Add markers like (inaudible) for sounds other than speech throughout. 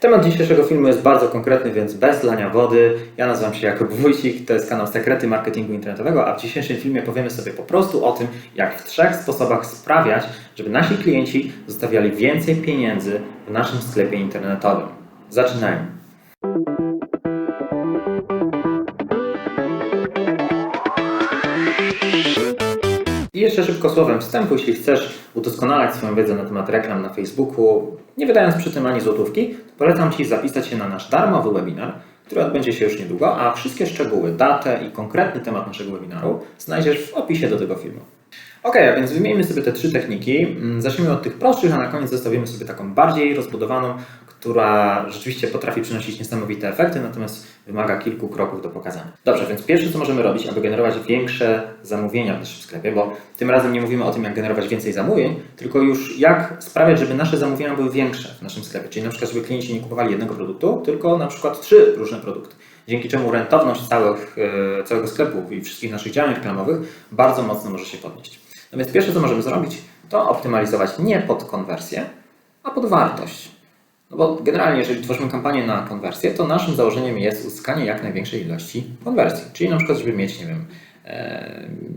Temat dzisiejszego filmu jest bardzo konkretny, więc bez lania wody. Ja nazywam się Jakub Wójcik, to jest kanał Sekrety Marketingu Internetowego, a w dzisiejszym filmie powiemy sobie po prostu o tym, jak w trzech sposobach sprawiać, żeby nasi klienci zostawiali więcej pieniędzy w naszym sklepie internetowym. Zaczynajmy. I jeszcze szybko słowem wstępu, jeśli chcesz udoskonalać swoją wiedzę na temat reklam na Facebooku, nie wydając przy tym ani złotówki, polecam Ci zapisać się na nasz darmowy webinar, który odbędzie się już niedługo, a wszystkie szczegóły, datę i konkretny temat naszego webinaru znajdziesz w opisie do tego filmu. Ok, a więc wymieńmy sobie te trzy techniki. Mm, Zacznijmy od tych prostszych, a na koniec zostawimy sobie taką bardziej rozbudowaną, która rzeczywiście potrafi przynosić niesamowite efekty, natomiast wymaga kilku kroków do pokazania. Dobrze, więc pierwsze co możemy robić, aby generować większe zamówienia w naszym sklepie, bo tym razem nie mówimy o tym, jak generować więcej zamówień, tylko już jak sprawiać, żeby nasze zamówienia były większe w naszym sklepie. Czyli na przykład, żeby klienci nie kupowali jednego produktu, tylko na przykład trzy różne produkty. Dzięki czemu rentowność całych, e, całego sklepu i wszystkich naszych działań reklamowych bardzo mocno może się podnieść. No więc pierwsze, co możemy zrobić, to optymalizować nie pod konwersję, a pod wartość. No bo generalnie, jeżeli tworzymy kampanię na konwersję, to naszym założeniem jest uzyskanie jak największej ilości konwersji. Czyli na przykład, żeby mieć, nie wiem,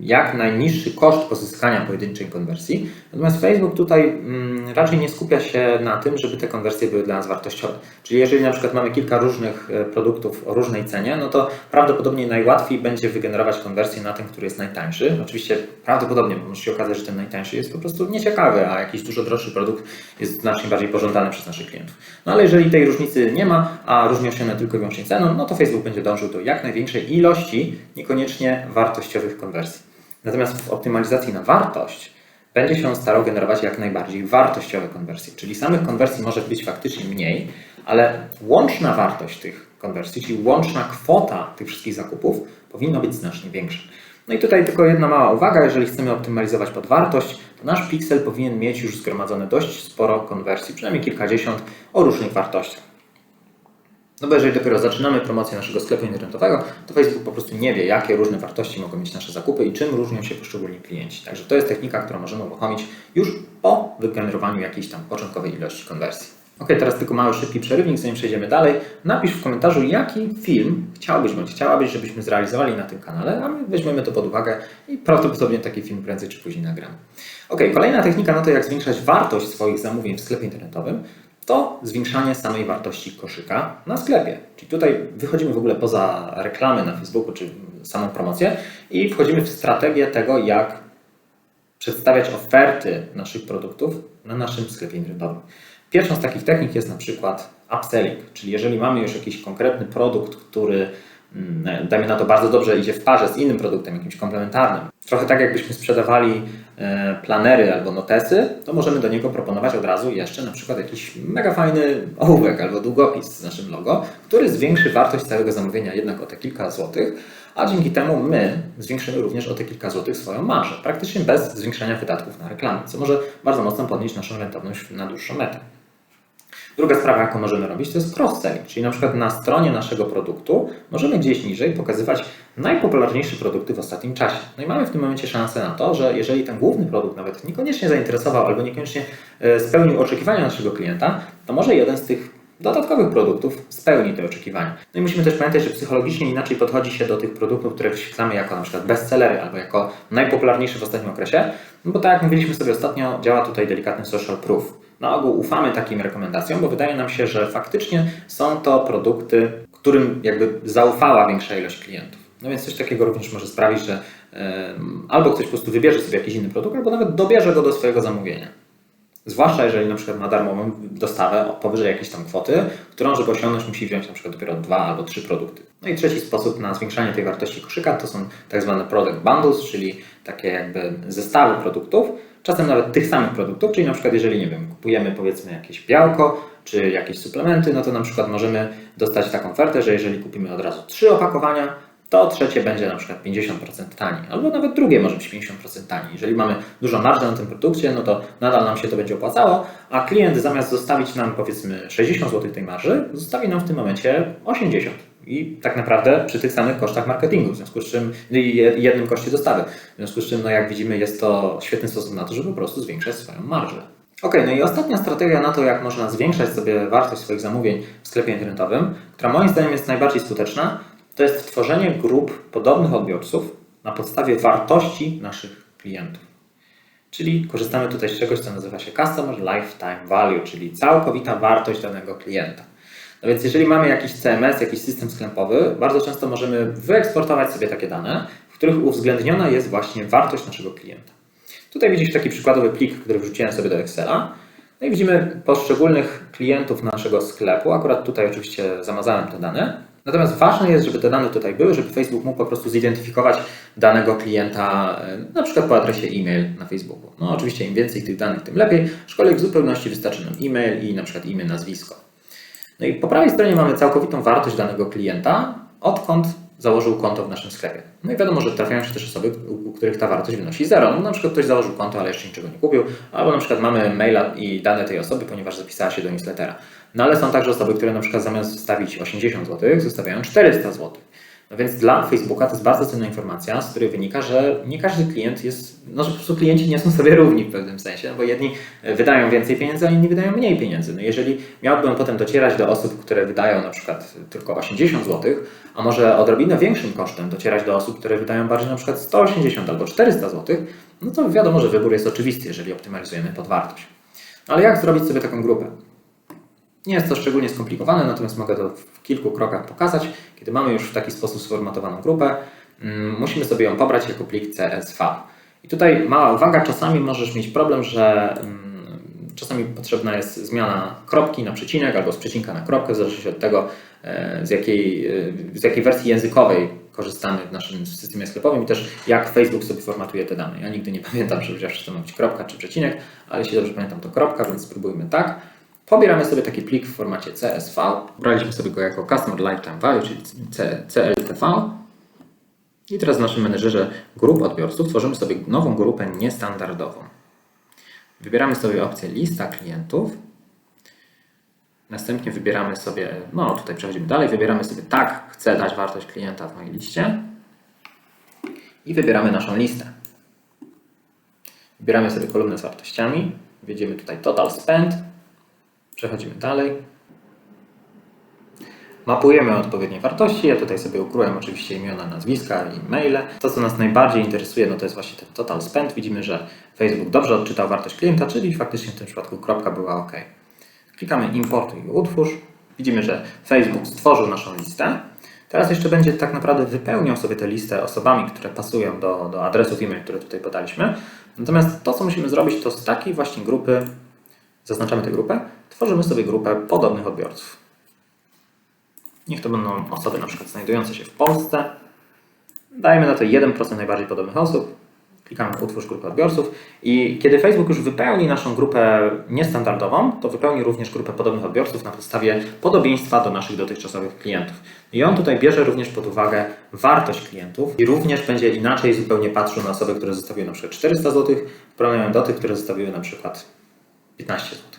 jak najniższy koszt pozyskania pojedynczej konwersji. Natomiast Facebook tutaj mm, raczej nie skupia się na tym, żeby te konwersje były dla nas wartościowe. Czyli jeżeli na przykład mamy kilka różnych e, produktów o różnej cenie, no to prawdopodobnie najłatwiej będzie wygenerować konwersję na ten, który jest najtańszy. Oczywiście prawdopodobnie, może się okazać, że ten najtańszy jest po prostu nieciekawy, a jakiś dużo droższy produkt jest znacznie bardziej pożądany przez naszych klientów. No ale jeżeli tej różnicy nie ma, a różnią się tylko i wyłącznie ceną, no to Facebook będzie dążył do jak największej ilości, niekoniecznie wartościowych konwersji. Natomiast w optymalizacji na wartość będzie się on starał generować jak najbardziej wartościowe konwersje, czyli samych konwersji może być faktycznie mniej, ale łączna wartość tych konwersji, czyli łączna kwota tych wszystkich zakupów powinna być znacznie większa. No i tutaj tylko jedna mała uwaga, jeżeli chcemy optymalizować pod wartość, to nasz pixel powinien mieć już zgromadzone dość sporo konwersji, przynajmniej kilkadziesiąt o różnych wartościach. No bo jeżeli dopiero zaczynamy promocję naszego sklepu internetowego, to Facebook po prostu nie wie, jakie różne wartości mogą mieć nasze zakupy i czym różnią się poszczególni klienci. Także to jest technika, którą możemy uruchomić już po wygenerowaniu jakiejś tam początkowej ilości konwersji. Ok, teraz tylko mały szybki przerywnik, zanim przejdziemy dalej. Napisz w komentarzu, jaki film chciałbyś bądź chciałabyś, żebyśmy zrealizowali na tym kanale, a my weźmiemy to pod uwagę i prawdopodobnie taki film prędzej czy później nagramy. Ok, kolejna technika na to, jak zwiększać wartość swoich zamówień w sklepie internetowym, to zwiększanie samej wartości koszyka na sklepie. Czyli tutaj wychodzimy w ogóle poza reklamy na Facebooku czy samą promocję i wchodzimy w strategię tego, jak przedstawiać oferty naszych produktów na naszym sklepie internetowym. Pierwszą z takich technik jest na przykład upselling, czyli jeżeli mamy już jakiś konkretny produkt, który mm, dajmy na to bardzo dobrze idzie w parze z innym produktem, jakimś komplementarnym. Trochę tak jakbyśmy sprzedawali planery albo notesy, to możemy do niego proponować od razu jeszcze na przykład jakiś mega fajny ołówek albo długopis z naszym logo, który zwiększy wartość całego zamówienia jednak o te kilka złotych, a dzięki temu my zwiększymy również o te kilka złotych swoją marżę, praktycznie bez zwiększania wydatków na reklamę, co może bardzo mocno podnieść naszą rentowność na dłuższą metę. Druga sprawa, jaką możemy robić, to jest cross-selling, czyli na przykład na stronie naszego produktu możemy gdzieś niżej pokazywać najpopularniejsze produkty w ostatnim czasie. No i mamy w tym momencie szansę na to, że jeżeli ten główny produkt nawet niekoniecznie zainteresował albo niekoniecznie e, spełnił oczekiwania naszego klienta, to może jeden z tych dodatkowych produktów spełni te oczekiwania. No i musimy też pamiętać, że psychologicznie inaczej podchodzi się do tych produktów, które wyświetlamy jako na przykład bestsellery albo jako najpopularniejsze w ostatnim okresie, no bo tak jak mówiliśmy sobie ostatnio, działa tutaj delikatny social proof. Na ogół ufamy takim rekomendacjom, bo wydaje nam się, że faktycznie są to produkty, którym jakby zaufała większa ilość klientów. No więc coś takiego również może sprawić, że albo ktoś po prostu wybierze sobie jakiś inny produkt, albo nawet dobierze go do swojego zamówienia. Zwłaszcza jeżeli na przykład ma darmową dostawę powyżej jakiejś tam kwoty, którą, żeby osiągnąć, musi wziąć na przykład dopiero dwa albo trzy produkty. No i trzeci sposób na zwiększanie tej wartości koszyka to są tak zwane product bundles, czyli takie jakby zestawy produktów, czasem nawet tych samych produktów, czyli na przykład jeżeli, nie wiem, kupujemy powiedzmy jakieś białko, czy jakieś suplementy, no to na przykład możemy dostać taką ofertę, że jeżeli kupimy od razu trzy opakowania, to trzecie będzie na przykład 50% taniej, albo nawet drugie może być 50% taniej. Jeżeli mamy dużo marży na tym produkcie, no to nadal nam się to będzie opłacało, a klient zamiast zostawić nam powiedzmy 60 zł tej marży, zostawi nam w tym momencie 80. I tak naprawdę przy tych samych kosztach marketingu, w związku z czym i jednym koszcie dostawy. W związku z czym, no jak widzimy, jest to świetny sposób na to, żeby po prostu zwiększać swoją marżę. Ok, no i ostatnia strategia na to, jak można zwiększać sobie wartość swoich zamówień w sklepie internetowym, która moim zdaniem jest najbardziej skuteczna, to jest tworzenie grup podobnych odbiorców na podstawie wartości naszych klientów. Czyli korzystamy tutaj z czegoś, co nazywa się Customer Lifetime Value, czyli całkowita wartość danego klienta. No więc jeżeli mamy jakiś CMS, jakiś system sklepowy, bardzo często możemy wyeksportować sobie takie dane, w których uwzględniona jest właśnie wartość naszego klienta. Tutaj widzisz taki przykładowy plik, który wrzuciłem sobie do Excela. No i widzimy poszczególnych klientów naszego sklepu. Akurat tutaj oczywiście zamazałem te dane. Natomiast ważne jest, żeby te dane tutaj były, żeby Facebook mógł po prostu zidentyfikować danego klienta, e, na przykład po adresie e-mail na Facebooku. No oczywiście im więcej tych danych, tym lepiej, aczkolwiek w zupełności wystarczy nam e-mail i na przykład imię, nazwisko. No i po prawej stronie mamy całkowitą wartość danego klienta, odkąd założył konto w naszym sklepie. No i wiadomo, że trafiają się też osoby, u których ta wartość wynosi zero. No na przykład ktoś założył konto, ale jeszcze niczego nie kupił, albo na przykład mamy maila i dane tej osoby, ponieważ zapisała się do newslettera. No ale są także osoby, które na przykład zamiast wstawić 80 zł, zostawiają 400 zł. No więc dla Facebooka to jest bardzo cenna informacja, z której wynika, że nie każdy klient jest, no że po prostu klienci nie są sobie równi w pewnym sensie, no bo jedni wydają więcej pieniędzy, a inni wydają mniej pieniędzy. No jeżeli miałbym potem docierać do osób, które wydają na przykład tylko 80 zł, a może odrobinę większym kosztem docierać do osób, które wydają bardziej na przykład 180 albo 400 zł, no to wiadomo, że wybór jest oczywisty, jeżeli optymalizujemy podwartość. Ale jak zrobić sobie taką grupę? Nie jest to szczególnie skomplikowane, natomiast mogę to w kilku krokach pokazać. Kiedy mamy już w taki sposób sformatowaną grupę, mm, musimy sobie ją pobrać jako plik CSV. I tutaj mała uwaga, czasami możesz mieć problem, że mm, czasami potrzebna jest zmiana kropki na przecinek albo z przecinka na kropkę, w zależności od tego, e, z jakiej, e, z jakiej wersji językowej korzystamy w naszym systemie sklepowym i też jak Facebook sobie formatuje te dane. Ja nigdy nie (laughs) pamiętam, że zawsze to ma być kropka czy przecinek, ale jeśli dobrze pamiętam to kropka, więc spróbujmy tak. Pobieramy sobie taki plik w formacie CSV. Braliśmy sobie go jako Customer Lifetime Value, czyli CLTV. I teraz w naszym menedżerze grup odbiorców tworzymy sobie nową grupę niestandardową. Wybieramy sobie opcję lista klientów. Następnie wybieramy sobie, no tutaj przechodzimy dalej, wybieramy sobie tak, chcę dać wartość klienta w mojej liście. I wybieramy naszą listę. Wybieramy sobie kolumnę z wartościami. Wjedziemy tutaj Total Spend Przechodzimy dalej. Mapujemy odpowiednie wartości. Ja tutaj sobie ukryłem oczywiście imiona, nazwiska i maile. To, co nas najbardziej interesuje, no to jest właśnie ten total spend. Widzimy, że Facebook dobrze odczytał wartość klienta, czyli faktycznie w tym przypadku kropka była OK. Klikamy importuj i utwórz. Widzimy, że Facebook stworzył naszą listę. Teraz jeszcze będzie tak naprawdę wypełniał sobie tę listę osobami, które pasują do, do adresów e-mail, które tutaj podaliśmy. Natomiast to, co musimy zrobić, to z takiej właśnie grupy, zaznaczamy tę grupę, tworzymy sobie grupę podobnych odbiorców. Niech to będą osoby na przykład znajdujące się w Polsce. Dajmy na to 1% najbardziej podobnych osób. Klikamy utwórz grupę odbiorców i kiedy Facebook już wypełni naszą grupę niestandardową, to wypełni również grupę podobnych odbiorców na podstawie podobieństwa do naszych dotychczasowych klientów. I on tutaj bierze również pod uwagę wartość klientów i również będzie inaczej zupełnie patrzył na osoby, które zostawiły na przykład 400 zł w porównaniu do tych, które zostawiły na przykład 15 zł.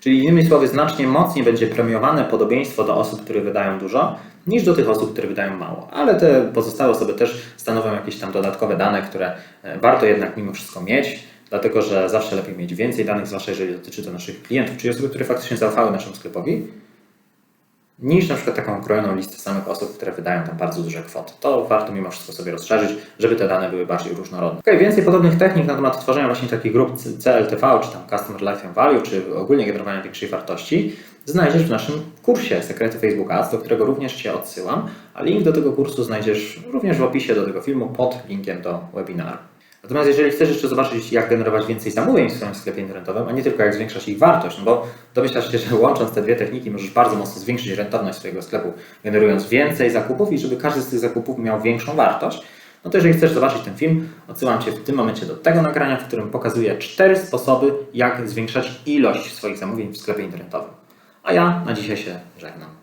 Czyli innymi słowy, znacznie mocniej będzie premiowane podobieństwo do osób, które wydają dużo, niż do tych osób, które wydają mało. Ale te pozostałe osoby też stanowią jakieś tam dodatkowe dane, które e, warto jednak mimo wszystko mieć, dlatego że zawsze lepiej mieć więcej danych, zwłaszcza jeżeli dotyczy to naszych klientów, czyli osoby, które faktycznie zaufały naszemu sklepowi, niż na przykład taką okrojoną listę samych osób, które wydają tam bardzo duże kwoty. To warto mimo wszystko sobie rozszerzyć, żeby te dane były bardziej różnorodne. Okay, więcej podobnych technik na temat tworzenia właśnie takich grup CLTV, czy tam Customer Lifetime Value, czy ogólnie generowania większej wartości, znajdziesz w naszym kursie Sekrety Facebook Ads, do którego również Cię odsyłam, a link do tego kursu znajdziesz również w opisie do tego filmu pod linkiem do webinaru. Natomiast jeżeli chcesz jeszcze zobaczyć, jak generować więcej zamówień w swoim sklepie internetowym, a nie tylko jak zwiększać ich wartość, no bo domyślasz się, że łącząc te dwie techniki możesz bardzo mocno zwiększyć rentowność swojego sklepu, generując więcej zakupów i żeby każdy z tych zakupów miał większą wartość, no to jeżeli chcesz zobaczyć ten film, odsyłam Cię w tym momencie do tego nagrania, w którym pokazuję cztery sposoby, jak zwiększać ilość swoich zamówień w sklepie internetowym. A ja na dzisiaj się żegnam.